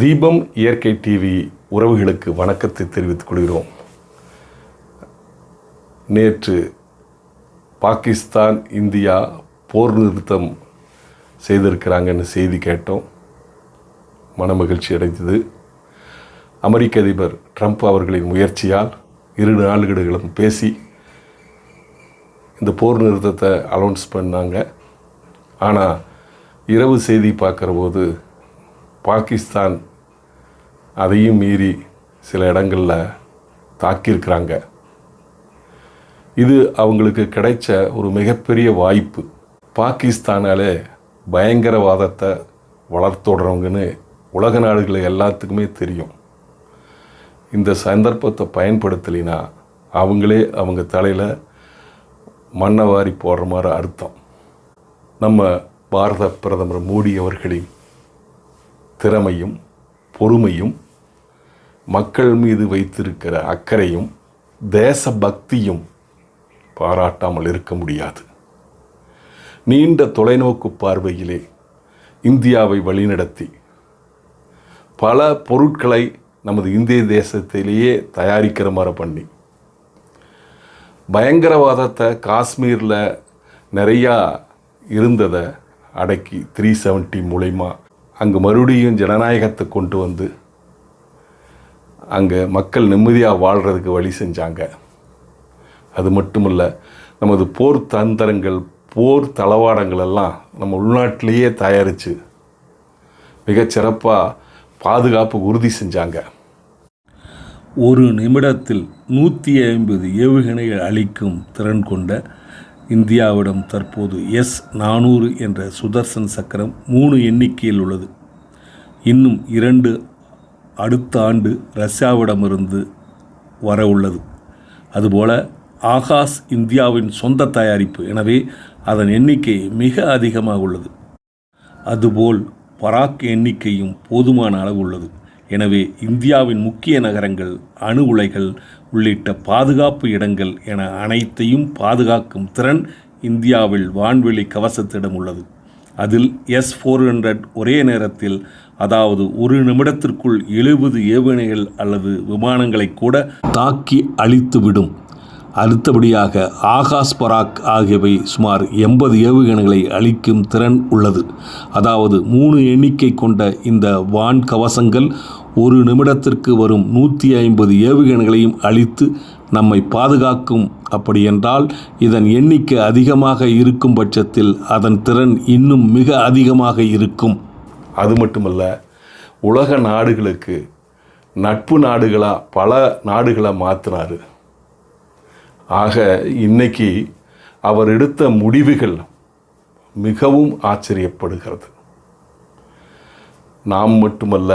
தீபம் இயற்கை டிவி உறவுகளுக்கு வணக்கத்தை தெரிவித்துக் கொள்கிறோம். நேற்று பாகிஸ்தான் இந்தியா போர் நிறுத்தம் செய்திருக்கிறாங்கன்னு செய்தி கேட்டோம். மனமகிழ்ச்சி அடைந்தது. அமெரிக்க அதிபர் ட்ரம்ப் அவர்களின் முயற்சியால் இரு நாடுகளும் பேசி இந்த போர் நிறுத்தத்தை அலௌன்ஸ் பண்ணாங்க. ஆனால் இரவு செய்தி பார்க்குற போது பாகிஸ்தான் அதையும் மீறி சில இடங்களில் தாக்கியிருக்கிறாங்க. இது அவங்களுக்கு கிடைச்ச ஒரு மிகப்பெரிய வாய்ப்பு. பாகிஸ்தானாலே பயங்கரவாதத்தை வளர்த்தோடுறவங்கன்னு உலக நாடுகள் எல்லாத்துக்குமே தெரியும். இந்த சந்தர்ப்பத்தை பயன்படுத்தலினா அவங்களே அவங்க தலையில் மண்ணை வாரி போடுற மாதிரி அர்த்தம். நம்ம பாரத பிரதமர் மோடி அவர்களின் திறமையும் பொறுமையும் மக்கள் மீது வைத்திருக்கிற அக்கறையும் தேசபக்தியும் பாராட்டாமல் இருக்க முடியாது. நீண்ட தொலைநோக்கு பார்வையிலே இந்தியாவை வழிநடத்தி பல பொருட்களை நமது இந்திய தேசத்திலேயே தயாரிக்கிற மாதிரி பண்ணி பயங்கரவாதத்தை காஷ்மீரில் நிறையா இருந்ததை அடக்கி த்ரீ செவன்ட்டி மூலயமா அங்கே மறுபடியும் ஜனநாயகத்தை கொண்டு வந்து அங்கே மக்கள் நிம்மதியாக வாழ்கிறதுக்கு வழி செஞ்சாங்க. அது மட்டுமல்ல நமது போர் தந்திரங்கள் போர் தளவாடங்கள் எல்லாம் நம்ம உள்நாட்டிலேயே தயாரித்து மிகச்சிறப்பாக பாதுகாப்பு உறுதி செஞ்சாங்க. ஒரு நிமிடத்தில் நூற்றி ஐம்பது ஏவுகணைகள் அளிக்கும் திறன் கொண்ட இந்தியாவிடம் தற்போது எஸ் நானூறு என்ற சுதர்சன் சக்கரம் மூணு எண்ணிக்கையில் உள்ளது. இன்னும் இரண்டு அடுத்த ஆண்டு ரஷ்யாவிடமிருந்து வர உள்ளது. அதுபோல ஆகாஷ் இந்தியாவின் சொந்த தயாரிப்பு. எனவே அதன் எண்ணிக்கை மிக அதிகமாக உள்ளது. அதுபோல் பராக் எண்ணிக்கையும் போதுமான அளவு உள்ளது. எனவே இந்தியாவின் முக்கிய நகரங்கள் அணு உலைகள் உள்ளிட்ட பாதுகாப்பு இடங்கள் என அனைத்தையும் பாதுகாக்கும் திறன் இந்தியாவில் வான்வெளி கவசத்திடம் உள்ளது. அதில் எஸ் ஃபோர் ஹண்ட்ரட் ஒரே நேரத்தில் அதாவது ஒரு நிமிடத்திற்குள் எழுபது ஏவுகணைகள் அல்லது விமானங்களை கூட தாக்கி அழித்துவிடும் அடுத்தபடியாக ஆகாஷ் பராக் ஆகியவை சுமார் எண்பது ஏவுகணைகளை அளிக்கும் திறன் உள்ளது. அதாவது மூணு எண்ணிக்கை கொண்ட இந்த வான் கவசங்கள் ஒரு நிமிடத்திற்கு வரும் நூற்றி ஐம்பது ஏவுகணைகளையும் அழித்து நம்மை பாதுகாக்கும். அப்படியென்றால் இதன் எண்ணிக்கை அதிகமாக இருக்கும் பட்சத்தில் அதன் திறன் இன்னும் மிக அதிகமாக இருக்கும். அது மட்டுமல்ல உலக நாடுகளுக்கு நட்பு நாடுகளாக பல நாடுகளை மாற்றினார் ஆக இன்னைக்கு அவர் எடுத்த முடிவுகள் மிகவும் ஆச்சரியப்படுகிறது. நாம் மட்டுமல்ல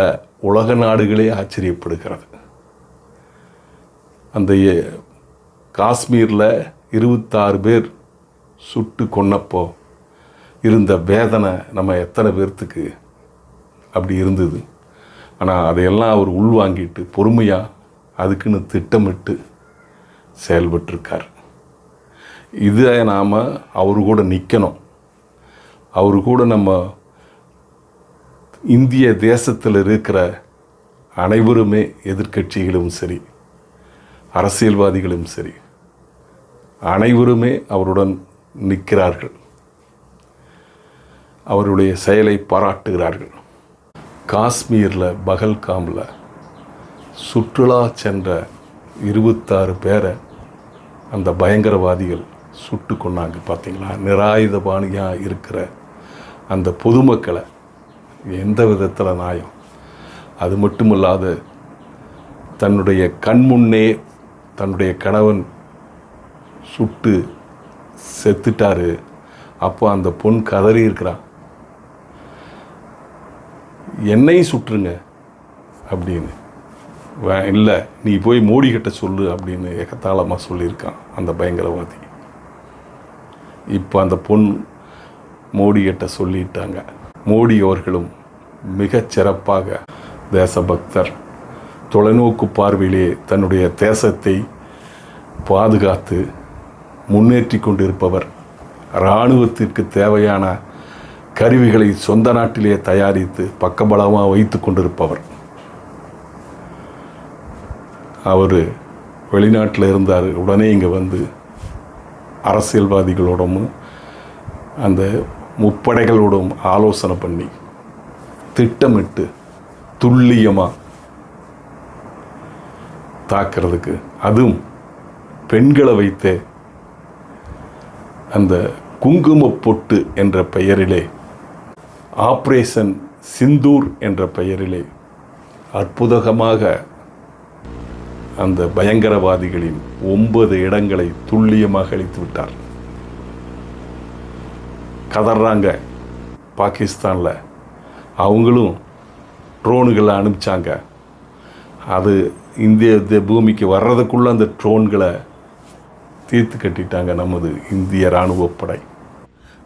உலக நாடுகளே ஆச்சரியப்படுகிறது. அந்த காஷ்மீரில் இருபத்தாறு பேர் சுட்டு கொன்னப்போ இருந்த வேதனை நம்ம எத்தனை பேர்த்துக்கு அப்படி இருந்தது. ஆனால் அதையெல்லாம் அவர் உள்வாங்கிட்டு பொறுமையாக அதுக்குன்னு திட்டமிட்டு செயல்பட்டிருக்கார். இதை நாம் அவர் கூட நிற்கணும் அவர் கூட நம்ம இந்திய தேசத்தில் இருக்கிற அனைவருமே எதிர்க்கட்சிகளும் சரி அரசியல்வாதிகளும் சரி அனைவருமே அவருடன் நிற்கிறார்கள். அவருடைய செயலை பாராட்டுகிறார்கள். காஷ்மீரில் பகல்காமில் சுற்றுலா சென்ற இருபத்தாறு பேரை அந்த பயங்கரவாதிகள் சுட்டு கொண்டாங்க பார்த்தீங்களா நிராயுதபாணியாக இருக்கிற அந்த பொதுமக்களை. எந்த விதத்தில் நியாயம்? அது மட்டுமல்லாது தன்னுடைய கண்முன்னே தன்னுடைய கணவன் சுட்டு செத்துட்டாரு. அப்போ அந்த பொண் கதறி இருக்கிறான். என்னையும் சுற்றுங்க அப்படின்னு. வே- இல்லை நீ போய் மோடி கிட்ட சொல்லு அப்படின்னு எகத்தாளமாக சொல்லியிருக்கான் அந்த பயங்கரவாதி. இப்போ அந்த பொண் மோடி கிட்ட சொல்லிட்டாங்க. மோடி அவர்களும் மிகச் சிறப்பாக தேசபக்தர். தொலைநோக்கு பார்வையிலே தன்னுடைய தேசத்தை பாதுகாத்து முன்னேற்றி கொண்டிருப்பவர். இராணுவத்திற்கு தேவையான கருவிகளை சொந்த நாட்டிலே தயாரித்து பக்கபலமாக வைத்து கொண்டிருப்பவர். அவர் வெளிநாட்டில் இருந்தார். உடனே இங்கே வந்து அரசியல்வாதிகளோடும் அந்த முப்படைகளோடும் ஆலோசனை பண்ணி திட்டமிட்டு துல்லியமாக தாக்கிறதுக்கு அதுவும் பெண்களை வைத்தே அந்த குங்கும பொட்டு என்ற பெயரிலே ஆப்ரேஷன் சிந்தூர் என்ற பெயரிலே அற்புதகமாக அந்த பயங்கரவாதிகளின் ஒன்பது இடங்களை துல்லியமாக அழித்து விட்டார். கதறாங்க பாகிஸ்தானில். அவங்களும் ட்ரோனுகளை அனுப்பிச்சாங்க. அது இந்திய பூமிக்கு வர்றதுக்குள்ளே அந்த ட்ரோன்களை தீர்த்து கட்டிட்டாங்க நமது இந்திய இராணுவப்படை.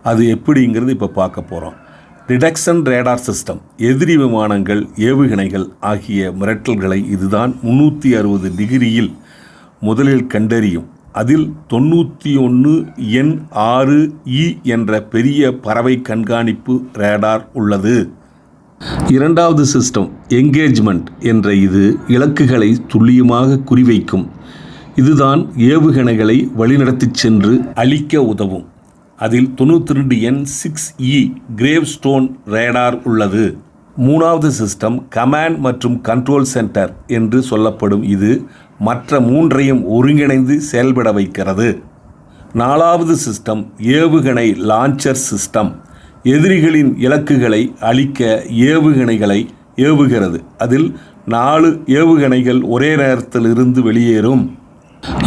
அது எப்படிங்கிறது இப்போ பார்க்க போகிறோம் டிடக்ஷன் ரேடார் சிஸ்டம் எதிரி விமானங்கள் ஏவுகணைகள் ஆகிய மிரட்டல்களை இதுதான் முந்நூற்றி அறுபது டிகிரியில் முதலில் கண்டறியும். அதில் தொண்ணூற்றி ஒன்று எண் ஆறு இ என்ற பெரிய பறவை கண்காணிப்பு ரேடார் உள்ளது. இரண்டாவது சிஸ்டம் என்கேஜ்மெண்ட் என்ற இது இலக்குகளை துல்லியமாக குறிவைக்கும். இதுதான் ஏவுகணைகளை வழிநடத்திச் சென்று அழிக்க உதவும். அதில் தொண்ணூற்றி ரெண்டு N six E e grave stone radar உள்ளது. மூணாவது சிஸ்டம் கமாண்ட் மற்றும் கண்ட்ரோல் சென்டர் என்று சொல்லப்படும் இது மற்ற மூன்றையும் ஒருங்கிணைந்து செயல்பட வைக்கிறது. நாலாவது சிஸ்டம் ஏவுகணை லான்ச்சர் சிஸ்டம் எதிரிகளின் இலக்குகளை அழிக்க ஏவுகணைகளை ஏவுகிறது. அதில் நாலு ஏவுகணைகள் ஒரே நேரத்தில் இருந்து வெளியேறும்.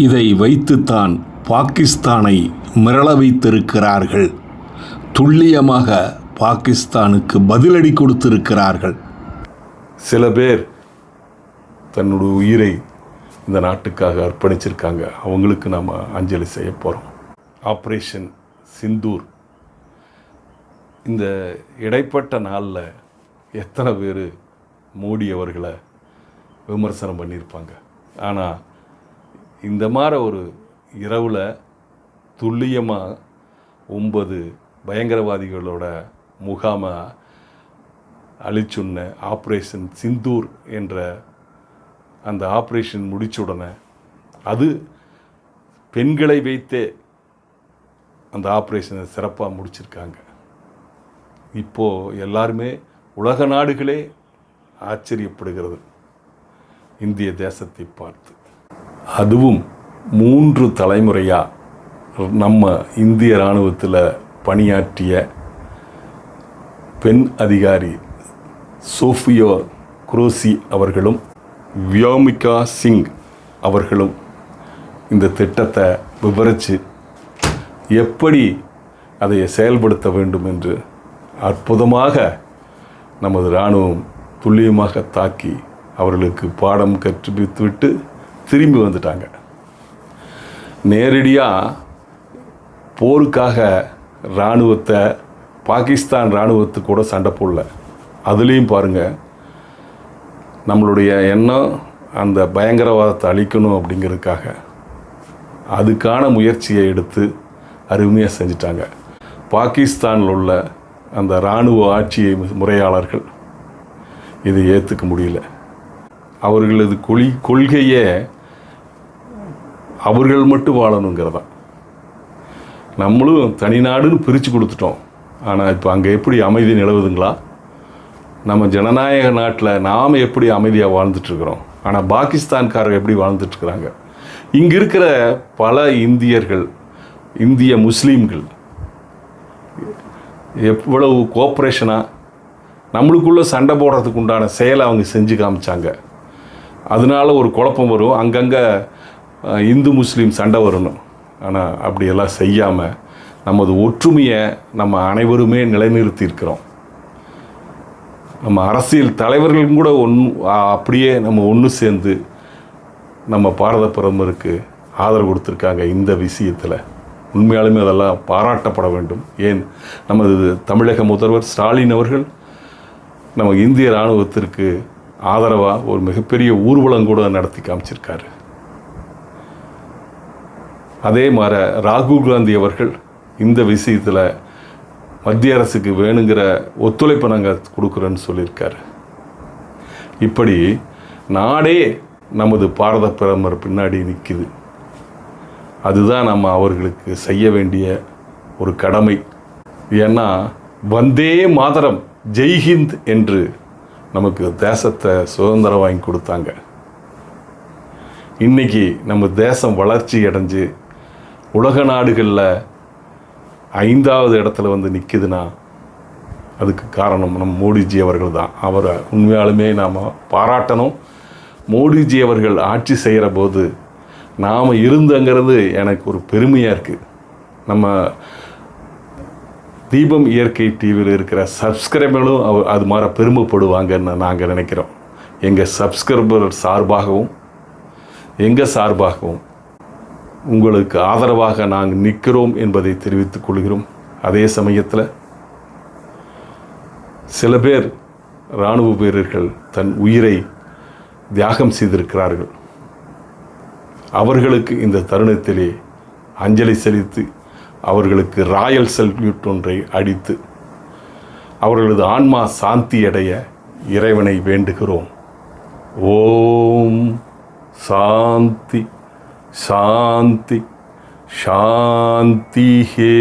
இதை வைத்துத்தான் பாகிஸ்தானை மிரள வைத்திருக்கிறார்கள். துல்லியமாக பாகிஸ்தானுக்கு பதிலடி கொடுத்திருக்கிறார்கள். சில பேர் தன்னுடைய உயிரை இந்த நாட்டுக்காக அர்ப்பணிச்சிருக்காங்க. அவங்களுக்கு நாம் அஞ்சலி செய்ய போகிறோம் ஆப்ரேஷன் சிந்தூர். இந்த இடைப்பட்ட நாளில் எத்தனை பேர் மோடி அவர்களை விமர்சனம் பண்ணியிருப்பாங்க. ஆனால் இந்த மாதிரி ஒரு இரவில் துல்லியமாக ஒன்பது பயங்கரவாதிகளோட முகாமை அழிச்சுன்ன ஆப்ரேஷன் சிந்தூர் என்ற அந்த ஆப்ரேஷன் முடிச்ச உடனே அது பெண்களை வைத்தே அந்த ஆப்ரேஷனை சிறப்பாக முடிச்சிருக்காங்க. இப்போது எல்லாருமே உலக நாடுகளே ஆச்சரியப்படுகிறது. இந்திய தேசத்தை பார்த்து. அதுவும் மூன்று தலைமுறையாக நம்ம இந்திய இராணுவத்தில் பணியாற்றிய பெண் அதிகாரி சோஃபியோ குரோசி அவர்களும் வியோமிகா சிங் அவர்களும் இந்த திட்டத்தை விவரித்து எப்படி அதை செயல்படுத்த வேண்டும் என்று அற்புதமாக நமது இராணுவம் துல்லியமாக தாக்கி அவர்களுக்கு பாடம் கற்பித்துவிட்டு திரும்பி வந்துட்டாங்க. நேரடியாக போருக்காக இராணுவத்தை பாகிஸ்தான் இராணுவத்து கூட சண்டை போடல. அதுலேயும் பாருங்கள் நம்மளுடைய எண்ணம் அந்த பயங்கரவாதத்தை அழிக்கணும் அப்படிங்கிறதுக்காக அதுக்கான முயற்சியை எடுத்து அருமையாக செஞ்சிட்டாங்க. பாகிஸ்தானில் உள்ள அந்த இராணுவ ஆட்சியை முறையாளர்கள் இதை ஏற்றுக்க முடியல. அவர்களது கொள் கொள்கையே அவர்கள் மட்டும் வாழணுங்கிறதா நம்மளும் தனிநாடுன்னு பிரித்து கொடுத்துட்டோம். ஆனால் இப்போ அங்கே எப்படி அமைதி நிலவுதுங்களா? நம்ம ஜனநாயக நாட்டில் நாம் எப்படி அமைதியாக வாழ்ந்துட்டுருக்குறோம்? ஆனால் பாகிஸ்தான்காரர் எப்படி வாழ்ந்துட்டுருக்குறாங்க? இங்கே இருக்கிற பல இந்தியர்கள் இந்திய முஸ்லீம்கள் எவ்வளவு கோஆப்ரேஷனாக நம்மளுக்குள்ளே சண்டை போடுறதுக்கு உண்டான செயலை அவங்க செஞ்சு காமிச்சாங்க. அதனால ஒரு குழப்பம் வரும். அங்கங்கே இந்து முஸ்லீம் சண்டை வரணும். ஆனால் அப்படியெல்லாம் செய்யாமல் நமது ஒற்றுமையை நம்ம அனைவருமே நிலைநிறுத்தி இருக்கிறோம் நம்ம அரசியல் தலைவர்களும் கூட ஒன் அப்படியே நம்ம ஒன்று சேர்ந்து நம்ம பாரத பிரதமருக்கு ஆதரவு கொடுத்துருக்காங்க இந்த விஷயத்தில். உண்மையாலுமே அதெல்லாம் பாராட்டப்பட வேண்டும். ஏன்? நமது தமிழக முதல்வர் ஸ்டாலின் அவர்கள் நம்ம இந்திய இராணுவத்திற்கு ஆதரவாக ஒரு மிகப்பெரிய ஊர்வலம் கூட நடத்தி காமிச்சிருக்காரு. அதே மாதிரி ராகுல் காந்தி அவர்கள் இந்த விஷயத்தில் மத்திய அரசுக்கு வேணுங்கிற ஒத்துழைப்பை நாங்கள் கொடுக்குறோன்னு சொல்லியிருக்காரு. இப்படி நாடே நமது பாரத பிரதமர் பின்னாடி நிற்கிது அதுதான் நம்ம அவர்களுக்கு செய்ய வேண்டிய ஒரு கடமை. ஏன்னா வந்தே மாதரம் ஜெய்ஹிந்த் என்று நமக்கு தேசத்தை சுதந்திரம் வாங்கி கொடுத்தாங்க. இன்னைக்கு நம்ம தேசம் வளர்ச்சி அடைஞ்சு உலக நாடுகளில் ஐந்தாவது இடத்துல வந்து நிற்குதுன்னா அதுக்கு காரணம் நம்ம மோடிஜி அவர்கள் தான். அவரை உண்மையாலுமே நாம் பாராட்டணும். மோடிஜி அவர்கள் ஆட்சி செய்கிற போது நாம் இருந்தங்கிறது எனக்கு ஒரு பெருமையாக இருக்குது நம்ம தீபம் இயற்கை டிவியில் இருக்கிற சப்ஸ்கிரைபர்களும் அவ அது மாதிரி பெருமைப்படுவாங்கன்னு நாங்கள் நினைக்கிறோம். எங்கள் சப்ஸ்கிரைபர் சார்பாகவும் எங்கள் சார்பாகவும் உங்களுக்கு ஆதரவாக நாங்கள் நிற்கிறோம் என்பதை தெரிவித்துக் கொள்கிறோம். அதே சமயத்தில் சில பேர் இராணுவ வீரர்கள் தன் உயிரை தியாகம் செய்திருக்கிறார்கள். அவர்களுக்கு இந்த தருணத்திலே அஞ்சலி செலுத்தி அவர்களுக்கு ராயல் சல்யூட் ஒன்றை அடித்து அவர்களது ஆன்மா சாந்தி அடைய இறைவனை வேண்டுகிறோம். ஓம் சாந்தி. சாந்தி சாந்தி ஹே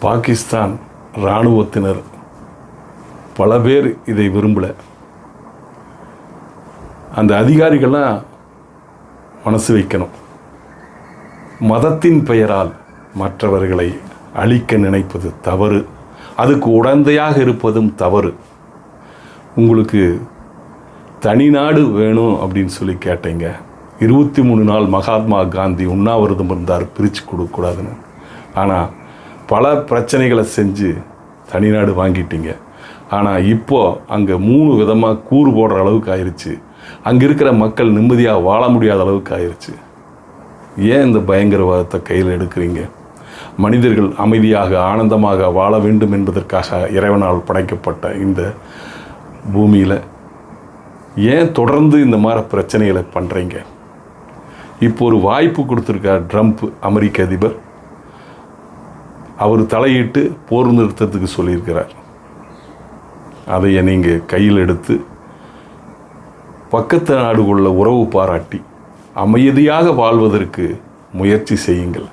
பாகிஸ்தான் இராணுவத்தினர் பல பேர் இதை விரும்பல. அந்த அதிகாரிகள்லாம் மனசு வைக்கணும். மதத்தின் பெயரால் மற்றவர்களை அழிக்க நினைப்பது தவறு. அதுக்கு உடந்தையாக இருப்பதும் தவறு. உங்களுக்கு தனி நாடு வேணும் அப்படின்னு சொல்லி கேட்டீங்க. இருபத்தி மூணு நாள் மகாத்மா காந்தி உண்ணாவிரதம் இருந்தார் பிரித்து கொடுக்கக்கூடாதுன்னு. ஆனால் பல பிரச்சனைகளை செஞ்சு தனிநாடு வாங்கிட்டீங்க. ஆனால் இப்போ அங்கே மூணு விதமாக கூறு போடுற அளவுக்கு ஆயிடுச்சு அங்கே இருக்கிற மக்கள் நிம்மதியாக வாழ முடியாத அளவுக்கு ஆயிடுச்சு ஏன் இந்த பயங்கரவாதத்தை கையில் எடுக்கிறீங்க? மனிதர்கள் அமைதியாக ஆனந்தமாக வாழ வேண்டும் என்பதற்காக இறைவனால் படைக்கப்பட்ட இந்த பூமியில் ஏன் தொடர்ந்து இந்த மாதிரி பிரச்சனைகளை பண்ணுறீங்க இப்போ ஒரு வாய்ப்பு கொடுத்துருக்கார் ட்ரம்ப் அமெரிக்க அதிபர். அவர் தலையிட்டு போர் நிறுத்தத்துக்கு சொல்லியிருக்கிறார். அதையை நீங்கள் கையில் எடுத்து பக்கத்து நாடுகளில் உறவு பாராட்டி அமைதியாக வாழ்வதற்கு முயற்சி செய்யுங்கள்.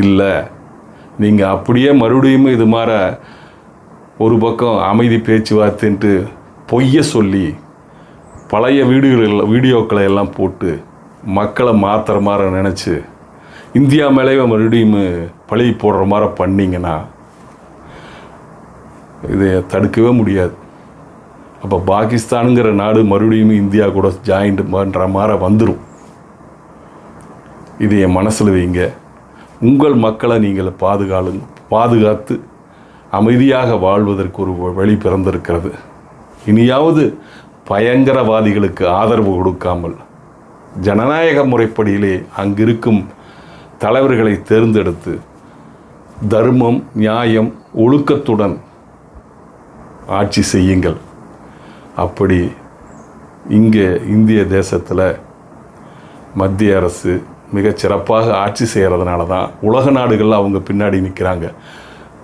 இல்லை நீங்கள் அப்படியே மறுபடியும் இது மாற ஒரு பக்கம் அமைதி பேச்சுவார்த்தைன்ட்டு பொய்ய சொல்லி பழைய வீடியோகள் வீடியோக்களை எல்லாம் போட்டு மக்களை மாற்றுற மாதிரி நினச்சி இந்தியா மேலேயே மறுபடியும் பழி போடுற மாதிரி பண்ணிங்கன்னா இதை தடுக்கவே முடியாது. அப்போ பாகிஸ்தானுங்கிற நாடு மறுபடியும் இந்தியா கூட ஜாயிண்ட் பண்ணுற மாதிரி வந்துடும் இது என் மனசில் வைங்க. உங்கள் மக்களை நீங்கள் பாதுகாலுங்க பாதுகாத்து அமைதியாக வாழ்வதற்கு ஒரு வழி பிறந்திருக்கிறது. இனியாவது பயங்கரவாதிகளுக்கு ஆதரவு கொடுக்காமல் ஜனநாயக முறைப்படியிலே அங்கிருக்கும் தலைவர்களை தேர்ந்தெடுத்து தர்மம் நியாயம் ஒழுக்கத்துடன் ஆட்சி செய்யுங்கள். அப்படி இங்கே இந்திய தேசத்தில் மத்திய அரசு மிக சிறப்பாக ஆட்சி செய்கிறதுனால தான் உலக நாடுகளில் அவங்க பின்னாடி நிற்கிறாங்க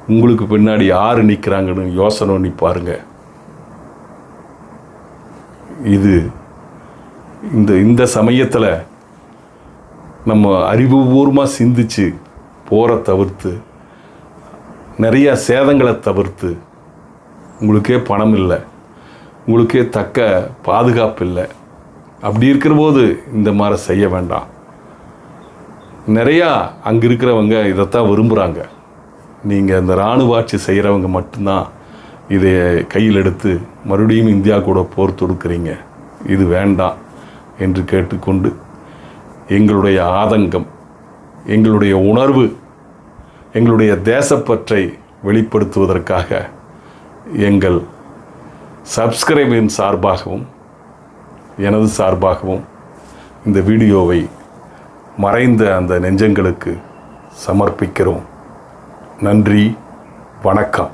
உங்களுக்கு பின்னாடி யார் நிற்கிறாங்கன்னு யோசனை பண்ணி பாருங்கள் இது இந்த இந்த சமயத்தில் நம்ம அறிவுபூர்வமாக சிந்திச்சு போரை தவிர்த்து நிறையா சேதங்களை தவிர்த்து உங்களுக்கே பணம் இல்லை. உங்களுக்கே தக்க பாதுகாப்பு இல்லை அப்படி இருக்கிற போது இந்த மாதிரி செய்ய வேண்டாம். நிறையா அங்கே இருக்கிறவங்க இதைத்தான் விரும்புகிறாங்க நீங்கள் இந்த இராணுவ ஆட்சி செய்கிறவங்க மட்டும்தான் இதை கையில் எடுத்து மறுபடியும் இந்தியா கூட போர் தொடுக்கிறீங்க. இது வேண்டாம் என்று கேட்டுக்கொண்டு எங்களுடைய ஆதங்கம் எங்களுடைய உணர்வு எங்களுடைய தேசப்பற்றை வெளிப்படுத்துவதற்காக எங்கள் சப்ஸ்கிரைபின் சார்பாகவும் எனது சார்பாகவும் இந்த வீடியோவை மறைந்த அந்த நெஞ்சங்களுக்கு சமர்ப்பிக்கிறோம். நன்றி வணக்கம்.